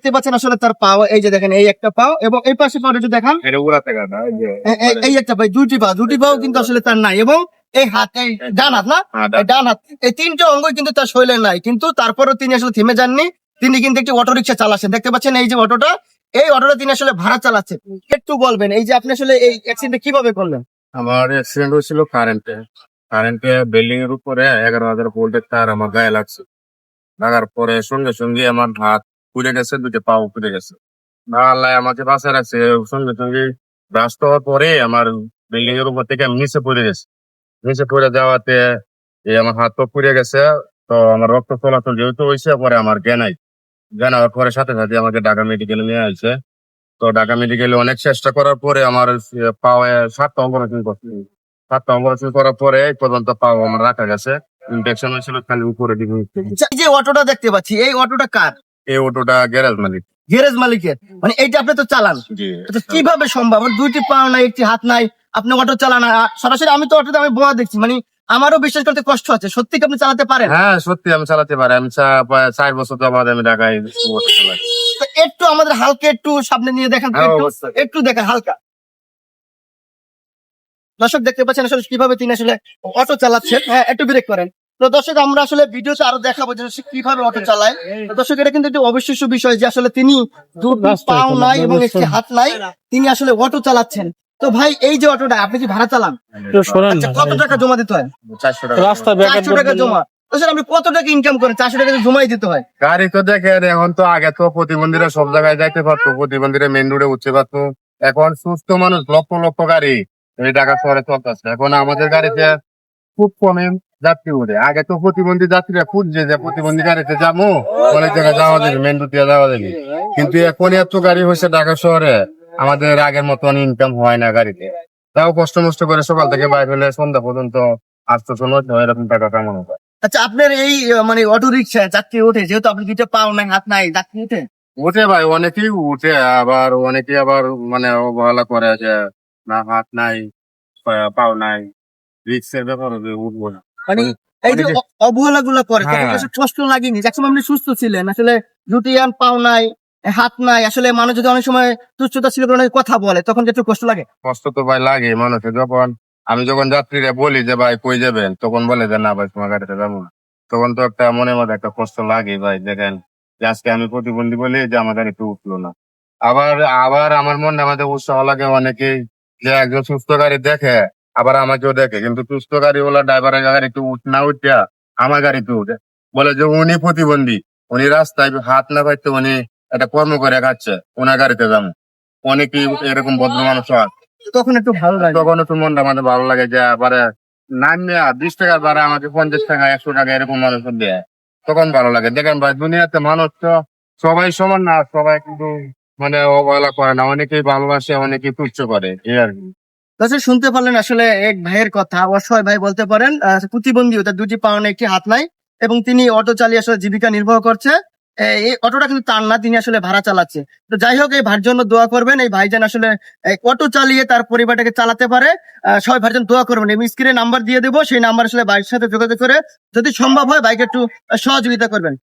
দেখতে পাচ্ছেন আসলে তার পাও এই যে দেখেন এই একটা পাও এবং এই পাশে পাও একটু দেখান। এই একটা পাই দুটি পা দুটি পাও কিন্তু আসলে তার নাই এবং এই হাত এই ডান হাত না? হ্যাঁ, ডান হাত এই তিনটে অঙ্গ কিন্তু তার শরীরে নাই। কিন্তু তারপরেও তিনি আসলে থেমে যাননি। তিনি কিন্তু একটি অটো রিক্সা চালাচ্ছেন। দেখতে পাচ্ছেন এই যে অটোটা এই অটোটা তিনি আসলে ভাড়া চালাচ্ছেন। একটু বলবেন এই যে আপনি আসলে এই অ্যাক্সিডেন্ট কীভাবে করলেন? আমার অ্যাক্সিডেন্ট হয়েছিল কারেন্টে কারেন্টে বিল্ডিং এর উপরে এগারো হাজার ভোল্টের তার আমার গায়ে লাগছে। লাগার পরে সঙ্গে সঙ্গে আমার হাত পুড়ে গেছে দুটো পাও পুড়ে গেছে। না আল্লাহ আমাকে বাঁচায় রাখছে সঙ্গে সঙ্গে ব্রাস্ট হওয়ার পরে আমার বিল্ডিং এর উপর থেকে নিচে পড়ে গেছে। নিচে পড়ে যাওয়াতে এই আমার হাত তো পুড়ে গেছে, তো আমার রক্ত চলাচল যেহেতু হয়েছে, পরে আমার জ্ঞানাই জ্ঞান হওয়ার পরে সাথে সাথে আমাকে ঢাকা মেডিকেলে নিয়ে আসছে তো ঢাকা মেডিকেলে অনেক চেষ্টা করার পরে আমার পাওয়া সাতটা অপারেশন করছে। সাতটা অপারেশন করার পরে এই পর্যন্ত পাও আমার রাখা গেছে। ইনফেকশন হয়েছিল খালি উপরে যে অটোটা দেখতে পাচ্ছি, এই অটোটা কার? এই অটোটা গ্যারেজ মালিক। গ্যারেজ মালিকের? মানে এইটা আপনি তো চালান। কীভাবে সম্ভব? দুইটি পা নাই একটি হাত নাই আপনি অটো চালান। সরাসরি আমি তো অটোতে আমি বোয়া দেখছি। মানে আমারও বিশ্বাস করতে কষ্ট আছে সত্যি কি আপনি চালাতে পারেন? হ্যাঁ সত্যি আমি চালাতে পারি। আমি চার বছর যাবত আমি ঢাকায় তো একটু আমাদের হালকা একটু সামনে নিয়ে দেখেন হ্যাঁ, একটু। একটু দেখেন হালকা। দর্শক দেখতে পাচ্ছেন আসলে কীভাবে তিনি আসলে অটো চালাচ্ছেন। হ্যাঁ একটু ব্রেক করেন। তো দর্শক আমরা আসলে ভিডিওতে আরও দেখাবো যে সে কীভাবে অটো চালায়। তো দর্শক এটা কিন্তু একটু অবিশ্বাস্য বিষয় যে আসলে তিনি দুটি পাও নাই এবং একটি হাত নাই তিনি আসলে অটো চালাচ্ছেন। তো ভাই এই যে অটোটা আপনি কি ভাড়া চালান? আচ্ছা কত টাকা জমা দিতে হয়? চারশো টাকা। রাস্তা চারশো টাকা জমা। আপনি কত টাকা ইনকাম করেন? চারশো টাকা জমাই দিতে হয়। গাড়ি তো দেখেন এখন তো আগে তো প্রতিবন্ধীরা সব জায়গায় যাইতে পারতো প্রতিবন্ধীরা মেন রোডে উঠতে পারতো। এখন সুস্থ মানুষ লক্ষ লক্ষ গাড়ি এই ঢাকা শহরে চলতেছে। এখন আমাদের গাড়িতে খুব কমে। যাত্রী উঠে আগে তো প্রতিবন্ধী যাত্রীরা খুঁজছে যে প্রতিবন্ধী গাড়িতে যাব অনেক জায়গায় যাওয়া যাবে মেন রোড দিয়ে যাওয়া যাবে। কিন্তু এখন এত গাড়ি হয়েছে ঢাকা শহরে আমাদের আগের মতন ইনকাম হয় না গাড়িতে। তাও কষ্ট মষ্ট করে সকাল থেকে বাইর হলে সন্ধ্যা পর্যন্ত আটশো নয়শো এরকম টাকা কামানো যায় আচ্ছা আপনার এই মানে অটো রিক্সা যাত্রী ওঠে যেহেতু আপনি দুইটা পাও নাই হাত নাই যাত্রী ওঠে? উঠে ভাই অনেকেই উঠে আবার অনেকে আবার মানে অবহেলা করে যে না হাত নাই পাও নাই রিক্সের ব্যাপার উঠবো না। মানে এই যে অবহেলা গুলো করে হ্যাঁ। কষ্ট লাগেনি। যে একসময় আপনি সুস্থ ছিলেন আসলে দুটি আন পাও নাই হাত নাই আসলে মানুষ যদি অনেক সময় তুচ্ছতা ছিল কথা বলে তখন একটু কষ্ট লাগে? কষ্ট তো ভাই লাগে মানুষের যখন। আমি যখন যাত্রীরা বলি যে ভাই কই যাবেন? তখন বলে যে না ভাই তোমার গাড়িতে যাব না। তখন তো একটা মনের মধ্যে একটা কষ্ট লাগে ভাই দেখেন। যে আজকে আমি প্রতিবন্ধী বলে যে আমার গাড়িতে উঠল না। আবার আবার আমার মনে আমাদের উৎসাহ লাগে অনেকেই যে একজন সুস্থ গাড়ি দেখে আবার আমাকেও দেখে কিন্তু সুস্থ গাড়ি ওলা ড্রাইভারের গাড়িতে উঠ না উঠিয়া আমার গাড়িতে উঠে। বলে যে উনি প্রতিবন্ধী উনি রাস্তায় হাত না পাইতে উনি একটা কর্ম করে খাচ্ছে ওনার গাড়িতে যাব অনেকেই এরকম ভদ্র মানুষ আছে তখন একটু ভালো লাগে। তখন একটু মনটা আমাদের ভালো লাগে যে আবারে নামে বিশ টাকা বাড়ে আমাকে পঞ্চাশ টাকা একশো টাকা এরকম মানুষ দেয়। তখন ভালো লাগে। দেখেন ভাই দুনিয়াতে মানুষ তো সবাই সমান না সবাই কিন্তু মানে অবহেলা করে না। অনেকেই ভালোবাসে অনেকেই তুচ্ছ করে এই আর কি। তাছাড়া শুনতে পারলেন আসলে এক ভাইয়ের কথা। অসহায় ভাই বলতে পারেন প্রতিবন্ধী তার দুটি পাও নাই, একটি হাত নাই, এবং তিনি অটো চালিয়ে আসলে জীবিকা নির্বাহ করছে। এই অটোটা কিন্তু তার না, তিনি আসলে ভাড়া চালাচ্ছে। তো যাই হোক, এই ভাইয়ের জন্য দোয়া করবেন, এই ভাই যেন আসলে অটো চালিয়ে তার পরিবারটাকে চালাতে পারে। সবাই ভাইয়ের জন্য দোয়া করবেন। আমি স্ক্রিনে নাম্বার দিয়ে দেবো, সেই নাম্বার আসলে ভাইয়ের সাথে যোগাযোগ করে যদি সম্ভব হয় বাইকে একটু সহযোগিতা করবেন।